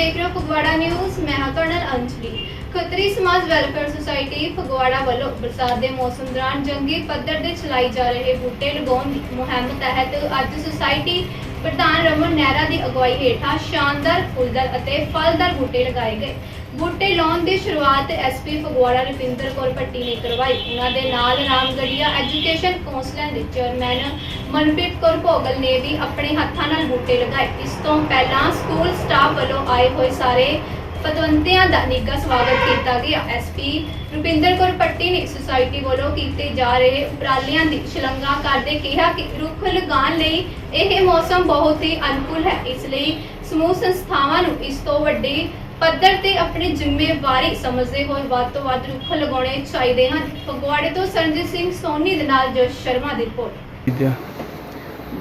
ਦੇਖ ਰਹੇ ਹੋ ਫਗਵਾੜਾ ਨਿਊਜ਼, ਮੈਂ ਹਾਂ ਤੁਹਾਡੇ ਨਾਲ ਅੰਜਲੀ। ਖੱਤਰੀ ਸਮਾਜ ਵੈਲਫੇਅਰ ਸੁਸਾਇਟੀ ਫਗਵਾੜਾ ਵੱਲੋਂ ਬਰਸਾਤ ਦੇ ਮੌਸਮ ਦੌਰਾਨ ਜੰਗੀ ਪੱਧਰ ਤੇ ਚਲਾਈ ਜਾ ਰਹੇ ਬੂਟੇ ਲਗਾਉਣ ਦੀ ਮੁਹਿੰਮ ਤਹਿਤ ਅੱਜ ਸੁਸਾਇਟੀ ਪ੍ਰਧਾਨ ਰਮਨ ਨਹਿਰਾ ਦੀ ਅਗਵਾਈ ਹੇਠਾਂ ਸ਼ਾਨਦਾਰ ਫੁੱਲਦਾਰ ਅਤੇ ਫਲਦਾਰ ਬੂਟੇ ਲਗਾਏ ਗਏ। ਬੂਟੇ ਲਾਉਣ ਦੀ ਸ਼ੁਰੂਆਤ ਐਸਪੀ ਫਗਵਾੜਾ ਰੁਪਿੰਦਰ ਕੌਰ ਭੱਟੀ ਨੇ ਕਰਵਾਈ। ਉਹਨਾਂ ਦੇ ਨਾਲ ਰਾਮਗੜੀਆ ਐਜੂਕੇਸ਼ਨ ਕੌਂਸਲਰ ਦੇ ਚੇਅਰਮੈਨ ਮਨਪ੍ਰੀਤ ਕੌਰ ਭੋਗਲ ਨੇ ਵੀ ਆਪਣੇ ਹੱਥਾਂ ਨਾਲ ਬੂਟੇ ਲਗਾਏ। ਇਸ ਤੋਂ ਪਹਿਲਾਂ ਸਕੂਲ ਸਟਾਫ ਵੱਲੋਂ ਆਏ ਹੋਏ ਸਾਰੇ ਪਤਵੰਤਿਆਂ ਦਾ ਨਿੱਘਾ ਸਵਾਗਤ ਕੀਤਾ ਗਿਆ। ਐਸਪੀ ਰੁਪਿੰਦਰ ਕੌਰ ਪੱਟੀ ਨੇ ਸੁਸਾਇਟੀ ਵੱਲੋਂ ਕੀਤੇ ਜਾ ਰਹੇ ਉਪਰਾਲਿਆਂ ਦੀ ਸ਼ਲਾਘਾ ਕਰਦੇ ਕਿਹਾ ਕਿ ਰੁੱਖ ਲਗਾਉਣ ਲਈ ਇਹ ਮੌਸਮ ਬਹੁਤ ਹੀ ਅਨੁਕੂਲ ਹੈ। ਇਸ ਲਈ ਸਮੂਹ ਸੰਸਥਾਵਾਂ ਨੂੰ ਇਸ ਤੋਂ ਵੱਡੇ ਪੱਧਰ ਤੇ ਆਪਣੀ ਜ਼ਿੰਮੇਵਾਰੀ ਸਮਝਦੇ ਹੋਏ ਵੱਧ ਤੋਂ ਵੱਧ ਰੁੱਖ ਲਗਾਉਣੇ ਚਾਹੀਦੇ ਹਨ। ਫਗਵਾੜੇ ਤੋਂ ਸਰਜੀਤ ਸਿੰਘ ਸੋਨੀ ਦੇ ਨਾਲ ਜੋਸ਼ ਸ਼ਰਮਾ ਦੀ ਰਿਪੋਰਟ। ਕੀਤਿਆ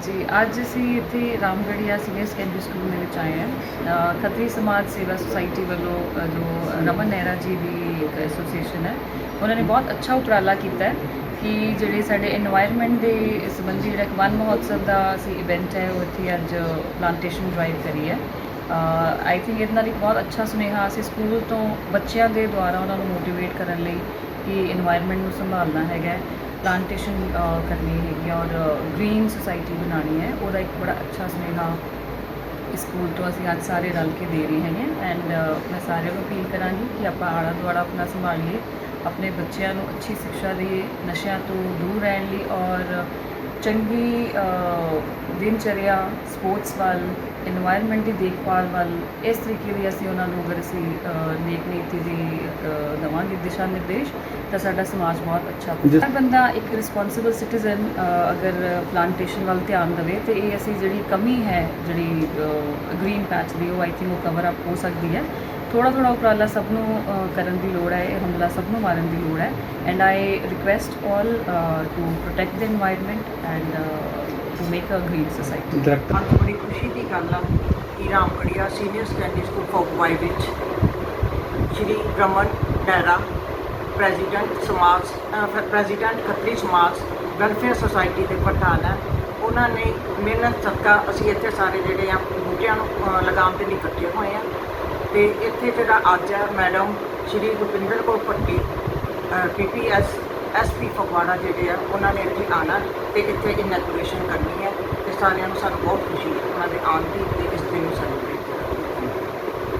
ਜੀ, ਅੱਜ ਅਸੀਂ ਇੱਥੇ ਰਾਮਗੜੀਆ ਸੀਨੀਅਰ ਸੈਕੰਡਰੀ ਸਕੂਲ ਦੇ ਵਿੱਚ ਆਏ ਹਾਂ। ਖਤਰੀ ਸਮਾਜ ਸੇਵਾ ਸੁਸਾਇਟੀ ਵੱਲੋਂ ਜੋ ਰਮਨ ਨਹਿਰਾ ਜੀ ਦੀ ਇੱਕ ਐਸੋਸੀਏਸ਼ਨ ਹੈ, ਉਹਨਾਂ ਨੇ ਬਹੁਤ ਅੱਛਾ ਉਪਰਾਲਾ ਕੀਤਾ ਹੈ ਕਿ ਜਿਹੜੇ ਸਾਡੇ এনवायरमेंट ਦੇ ਸੰਬੰਧੀ ਜਿਹੜਾ ਇੱਕ ਵਨ ਮਹੋਤਸਵ ਦਾ ਅਸੀਂ ਇਵੈਂਟ ਹੈ, ਉਹ ਇੱਥੇ ਅੱਜ ਪਲਾਂਟੇਸ਼ਨ ਡਰਾਈਵ ਕਰੀ ਹੈ। ਆਈ ਥਿੰਕ ਇਹਨਾਂ ਲਈ ਬਹੁਤ ਅੱਛਾ ਸੁਨੇਹਾ ਅਸੀਂ ਸਕੂਲ ਤੋਂ ਬੱਚਿਆਂ ਦੇ ਦੁਆਰਾ ਉਹਨਾਂ ਨੂੰ ਮੋਟੀਵੇਟ ਕਰਨ ਲਈ ਕਿ এনवायरमेंट ਨੂੰ ਸੰਭਾਲਣਾ ਹੈਗਾ ਪਲਾਂਟੇਸ਼ਨ ਕਰਨੀ ਹੈਗੀ ਔਰ ਗ੍ਰੀਨ ਸੁਸਾਇਟੀ ਬਣਾਣੀ ਹੈ, ਉਹਦਾ ਇੱਕ ਬੜਾ ਅੱਛਾ ਸੁਨੇਹਾ ਸਕੂਲ ਤੋਂ ਅਸੀਂ ਅੱਜ ਸਾਰੇ ਰਲ ਕੇ ਦੇ ਰਹੇ ਹੈਗੇ ਐਂਡ ਮੈਂ ਸਾਰਿਆਂ ਨੂੰ ਅਪੀਲ ਕਰਾਂਗੀ ਕਿ ਆਪਾਂ ਆਲਾ ਦੁਆਲਾ ਆਪਣਾ ਸੰਭਾਲੀਏ, ਆਪਣੇ ਬੱਚਿਆਂ ਨੂੰ ਅੱਛੀ ਸਿੱਖਿਆ ਦੇਈਏ, ਨਸ਼ਿਆਂ ਤੋਂ ਦੂਰ ਰਹਿਣ ਲਈ ਔਰ ਚੰਗੀ ਦਿਨਚਰਿਆ ਸਪੋਰਟਸ ਵੱਲ এনवायरमेंट ਦੀ ਦੇਖਭਾਲ ਵੱਲ ਇਸ ਤਰੀਕੇ ਦੀ ਅਸੀਂ ਉਹਨਾਂ ਨੂੰ ਅਗਰ ਅਸੀਂ ਨੇਕ ਨੀਤੀ ਦੀ ਦਵਾਂਗੇ ਦਿਸ਼ਾ ਨਿਰਦੇਸ਼ ਤਾਂ ਸਾਡਾ ਸਮਾਜ ਬਹੁਤ ਅੱਛਾ ਹਰ ਬੰਦਾ ਇੱਕ ਰਿਸਪੌਂਸਿਬਲ ਸਿਟੀਜ਼ਨ ਅਗਰ ਪਲਾਂਟੇਸ਼ਨ ਵੱਲ ਧਿਆਨ ਦੇਵੇ ਤੇ ਇਹ ਅਸੀਂ ਜਿਹੜੀ ਕਮੀ ਹੈ ਜਿਹੜੀ ਗ੍ਰੀਨ ਪੈਚ ਦੀ ਉਹ ਆਈ ਥਿੰਕ ਉਹ ਕਵਰ ਅਪ ਹੋ ਸਕਦੀ ਹੈ। ਥੋੜਾ ਥੋੜਾ ਉਪਰਾਲਾ ਸਭ ਨੂੰ ਕਰਨ ਦੀ ਲੋੜ ਹੈ ਇਹ ਹਮਲਾ ਸਭ ਨੂੰ ਮਾਰਨ ਦੀ ਲੋੜ ਹੈ and I request all to protect the environment and to make a green society ਅੱਜ ਬੜੀ ਖੁਸ਼ੀ ਦੀ ਗੱਲ ਆ ਕਿ ਰਾਮਗੜੀਆ ਸੀਨੀਅਰ ਸੈਕੰਡਰੀ ਸਕੂਲ ਫੋਕਵਾਈ ਵਿੱਚ ਸ਼੍ਰੀ ਰਮਨ ਡੈਰਾ ਪ੍ਰੈਜ਼ੀਡੈਂਟ ਸਮਾਜ president Khatri Samaj welfare society ਦੇ ਪ੍ਰਧਾਨ ਹੈ ਉਹਨਾਂ ਨੇ ਮਿਹਨਤ ਸਦਕਾ ਅਸੀਂ ਇੱਥੇ ਸਾਰੇ ਜਿਹੜੇ ਆ ਬੂਟਿਆਂ ਨੂੰ ਲਗਾਮ ਤੇ ਇਕੱਠੇ ਹੋਏ ਆ ਤੇ ਇੱਥੇ ਜਿਹੜਾ ਅੱਜ ਹੈ madam Shri Rupinder Kaur Bhatti PPS SP Phagwara ਜਿਹੜੇ ਆ, ਉਹਨਾਂ ਨੇ ਇੱਥੇ ਆਣਾ ਤੇ ਇੱਥੇ ਇਨੈਗੂਰੇਸ਼ਨ ਕਰਨੀ ਹੈ ਤੇ ਸਾਰਿਆਂ ਨੂੰ ਸਾਨੂੰ ਬਹੁਤ ਖੁਸ਼ੀ ਹੈ, ਉਹਨਾਂ ਦੇ ਆਉਣ ਦੀ ਤੇ ਇਸ ਦਿਨ ਨੂੰ